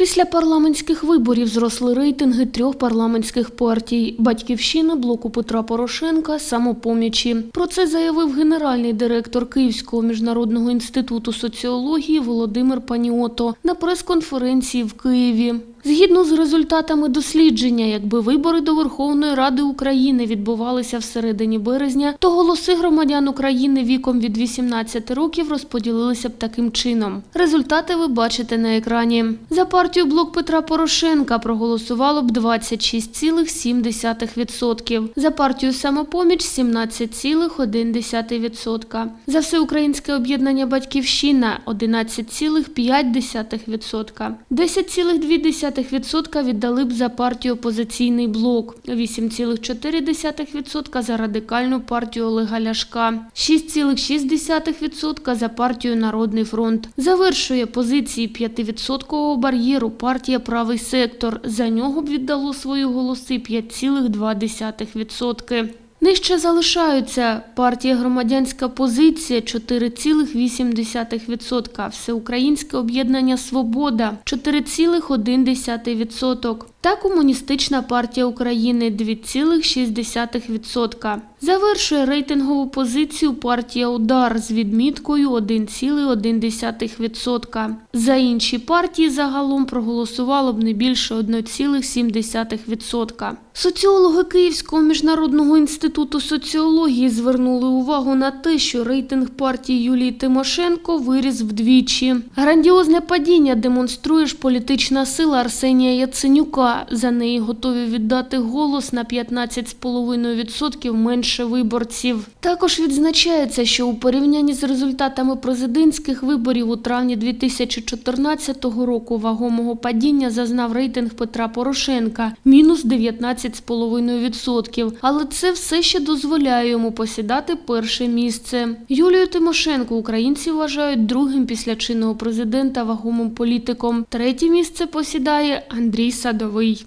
Після парламентських виборів зросли рейтинги трьох парламентських партій: Батьківщини, блоку Петра Порошенка, самопомічі. Про це заявив генеральний директор Київського міжнародного інституту соціології Володимир Паніото на прес-конференції в Києві. Згідно з результатами дослідження, якби вибори до Верховної Ради України відбувалися всередині березня, то голоси громадян України віком від 18 років розподілилися б таким чином. Результати ви бачите на екрані. За партію блок Петра Порошенка проголосувало б 26,7%. За партію самопоміч 17,1%. За всеукраїнське об'єднання Батьківщина 11,5%. 10,2% віддали б за партію опозиційний блок, 8,4% за радикальну партію Олега Ляшка, 6,6% за партію Народний фронт. Завершує позиції 5% бар'єру партія Правий сектор. За нього б віддало свої голоси 5,2%. Нижче залишаються партія Громадянська позиція 4,8%, Всеукраїнське об'єднання Свобода 4,1% та Комуністична партія України 2,6%. Завершує рейтингову позицію партія Удар з відміткою 1,1%. За інші партії загалом проголосувало б не більше 1,7%. Соціологи Київського міжнародного інституту соціології звернули увагу на те, що рейтинг партії Юлії Тимошенко виріс вдвічі. Грандіозне падіння демонструє ж політична сила Арсенія Яценюка. За неї готові віддати голос на 15,5% менше виборців. Також відзначається, що у порівнянні з результатами президентських виборів у травні 2014 року вагомого падіння зазнав рейтинг Петра Порошенка мінус 19,5%. Але це все ще дозволяє йому посідати перше місце. Юлію Тимошенко українці вважають другим після чинного президента вагомим політиком. Третє місце посідає Андрій Садовий. fui